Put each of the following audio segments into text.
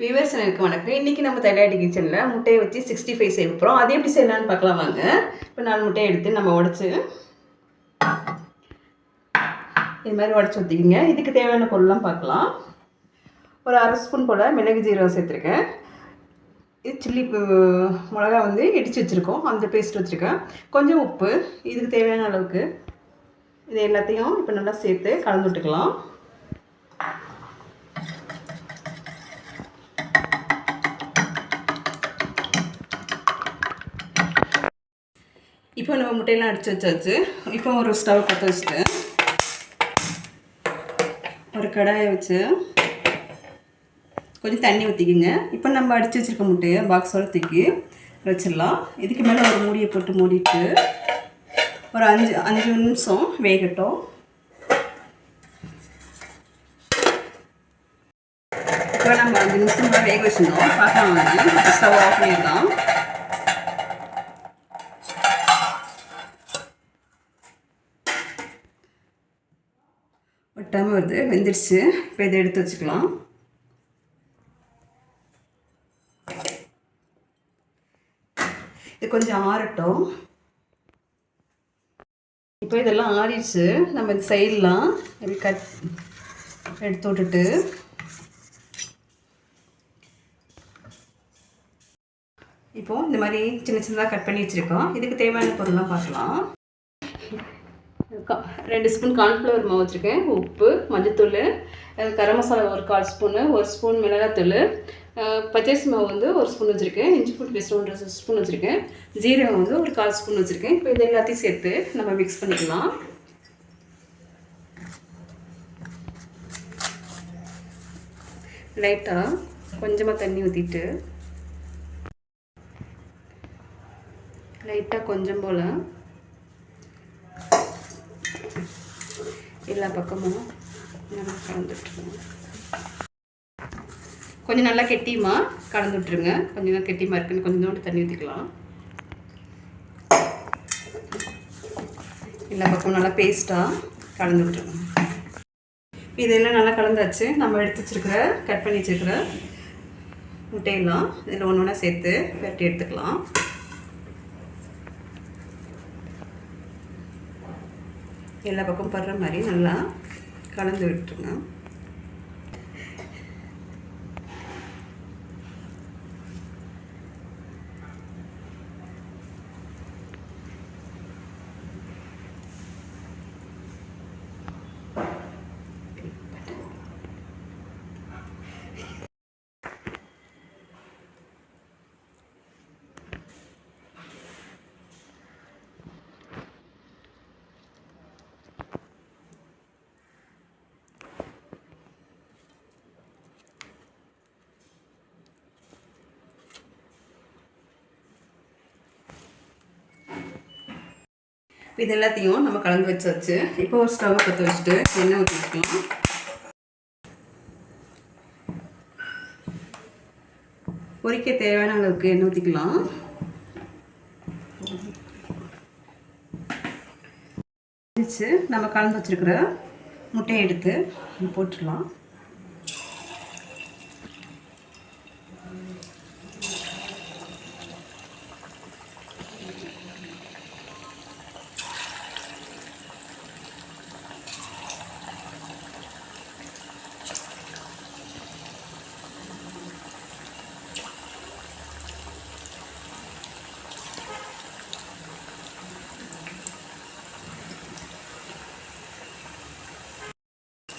Viewers எனக்கு வணக்கம். இன்றைக்கி நம்ம தைலாடி கிச்சனில் முட்டையை வச்சு சிக்ஸ்டி ஃபைவ் செய்ய போகிறோம் அது எப்படி செய்யலான்னு பார்க்கலாம் வாங்க. இப்போ நாலு முட்டையை எடுத்து நம்ம உடச்சி இது மாதிரி உடச்சி ஊற்றிக்கிங்க இதுக்கு தேவையான பொருள்லாம் பார்க்கலாம். ஒரு அரை ஸ்பூன் போல் மிளகு ஜீரகம் சேர்த்துருக்கேன். இது சில்லி மிளகா வந்து இடித்து வச்சுருக்கோம். அந்த பேஸ்ட் வச்சுருக்கேன். கொஞ்சம் உப்பு. இதுக்கு தேவையான அளவுக்கு இது எல்லாத்தையும் இப்போ நல்லா சேர்த்து கலந்து விட்டுக்கலாம். இப்போ நம்ம முட்டையெல்லாம் அடித்து வச்சாச்சு. இப்போ ஒரு ஸ்டவ் பற்ற வச்சுட்டு ஒரு கடாயை வச்சு கொஞ்சம் தண்ணி ஊற்றிக்கிங்க இப்போ நம்ம அடித்து வச்சுருக்க முட்டையை பாக்ஸோட தூக்கி வச்சிடலாம். இதுக்கு மேலே ஒரு மூடியை போட்டு மூடிட்டு ஒரு அஞ்சு அஞ்சு நிமிஷம் வேகட்டும். இப்போ நம்ம அஞ்சு நிமிஷம் வேக வச்சுருந்தோம். பார்க்கலாம் வாங்க. ஸ்டவ் ஆஃப் பண்ணிடலாம். ஒட்டாமல் வருது வெந்துடுச்சு இப்போ இதை எடுத்து வச்சுக்கலாம். இது கொஞ்சம் ஆறட்டும். இப்போ இதெல்லாம் ஆறிடுச்சு. நம்ம இந்த சைட்லாம் இப்படி கட் எடுத்து விட்டுட்டு. இப்போ இந்த மாதிரி சின்ன சின்னதாக கட் பண்ணி வச்சுருக்கோம். இதுக்கு தேவையான பொருள்லாம் பார்க்கலாம். ரெண்டு ஸ்பூன் கார்ன்ஃப்ளவர் மாவு வச்சுருக்கேன். உப்பு மஞ்சத்தூள் கரம் மசாலா ஒரு கால் ஸ்பூனு ஒரு ஸ்பூன் மிளகாத்தூள் பச்சரிசி மாவு வந்து ஒரு ஸ்பூன் வச்சுருக்கேன். இஞ்சி பூண்டு பேஸ்ட் ஒன்றரை ஸ்பூன் வச்சுருக்கேன். ஜீரகம் வந்து ஒரு கால் ஸ்பூன் வச்சுருக்கேன். இப்போ இது எல்லாத்தையும் சேர்த்து நம்ம மிக்ஸ் பண்ணிக்கலாம். லைட்டாக கொஞ்சமாக தண்ணி ஊற்றிட்டு லைட்டாக கொஞ்சம் போல் எல்லா பக்கமும் நல்லா கொஞ்சம் நல்லா கெட்டியுமா? கலந்து விட்டுருங்க கொஞ்சம் நல்லா கெட்டியமாக இருக்குன்னு கொஞ்சோண்டு தண்ணி ஊற்றிக்கலாம் எல்லா பக்கமும் நல்லா பேஸ்ட்டாக கலந்து விட்டுருங்க இதெல்லாம் நல்லா கலந்தாச்சு. நம்ம எடுத்து வச்சுருக்கிற கட் பண்ணி வச்சுருக்கிற முட்டையெல்லாம் இதில் ஒன்று ஒன்றா சேர்த்து வெட்டி எடுத்துக்கலாம். எல்லா பக்கம் படுற மாதிரி நல்லா கலந்து விட்டுருங்க. இது எல்லாத்தையும் நம்ம கலந்து வச்சாச்சு இப்போ ஒரு ஸ்டவ்வை பற்ற வச்சுட்டு எண்ணெய் ஊற்றிக்கலாம் பொரிக்க தேவையான அளவுக்கு எண்ணெய் ஊற்றிக்கலாம் நம்ம கலந்து வச்சிருக்கிற முட்டையை எடுத்து போட்டுடலாம்.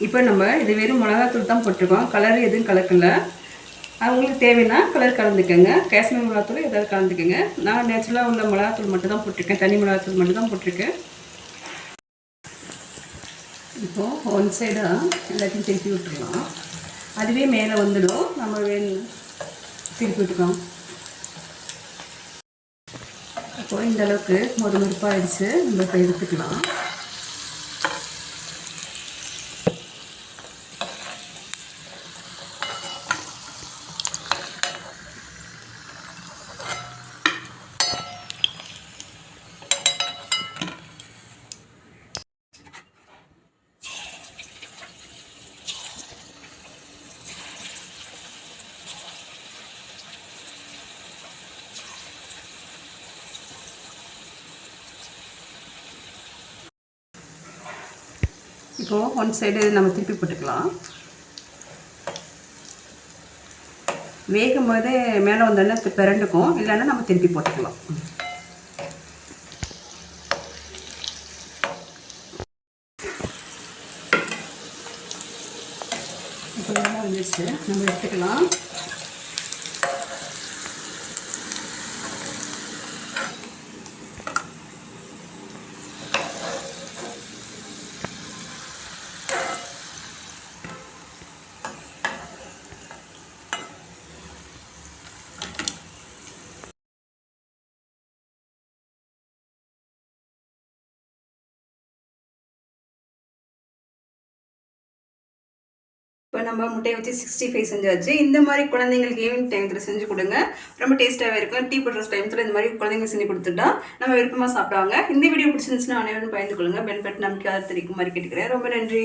இப்போ நம்ம இது வெறும் மிளகாத்தூள் தான் போட்டிருக்கோம். கலர் எதுவும் கலக்கல. அவங்களுக்கு தேவைன்னா கலர் கலந்துக்கோங்க. காஷ்மீர் மிளகாத்தூள் ஏதாவது கலந்துக்கோங்க. நான் நேச்சுரலாக உள்ள மிளகாத்தூள் மட்டும் தான் போட்டிருக்கேன். தனி மிளகாத்தூள் மட்டும் தான் போட்டிருக்கேன். இப்போது ஒன் சைடாக எல்லாத்தையும் திருப்பி விட்டுருலாம் அதுவே மேலே வந்துடும். நம்ம வேணும் திருப்பி விட்டுக்கலாம். இப்போது இந்த அளவுக்கு மொறு மொறுப்பாகிடுச்சு நம்ம இப்போ எடுத்துக்கலாம். இப்போது ஒன் சைடு நம்ம திருப்பி போட்டுக்கலாம். வேகும் போது மேலே வந்தோடனே பிறண்டுக்கும் இல்லைன்னா நம்ம திருப்பி போட்டுக்கலாம். இப்போ நல்லா வந்துடுச்சு நம்ம எடுத்துக்கலாம். இப்போ நம்ம முட்டையை வச்சு சிக்ஸ்டி ஃபைவ் செஞ்சாச்சு. இந்த மாதிரி குழந்தைங்களுக்கு ஈவினிங் டைமத்தில் செஞ்சு கொடுங்க. ரொம்ப டேஸ்ட்டாகவே இருக்கும். டீ போடுற டைமத்தில் இந்த மாதிரி குழந்தைங்க செஞ்சு கொடுத்துட்டா நம்ம விருப்பமாக சாப்பிடுவாங்க. இந்த வீடியோ பிடிச்சிருந்துச்சுன்னா அனைவரும் பயந்து கொள்ளுங்க பென் பெட் நமக்கு யாரும் தெரிவிக்கும் மாதிரி கேட்டுக்கிறேன். ரொம்ப நன்றி.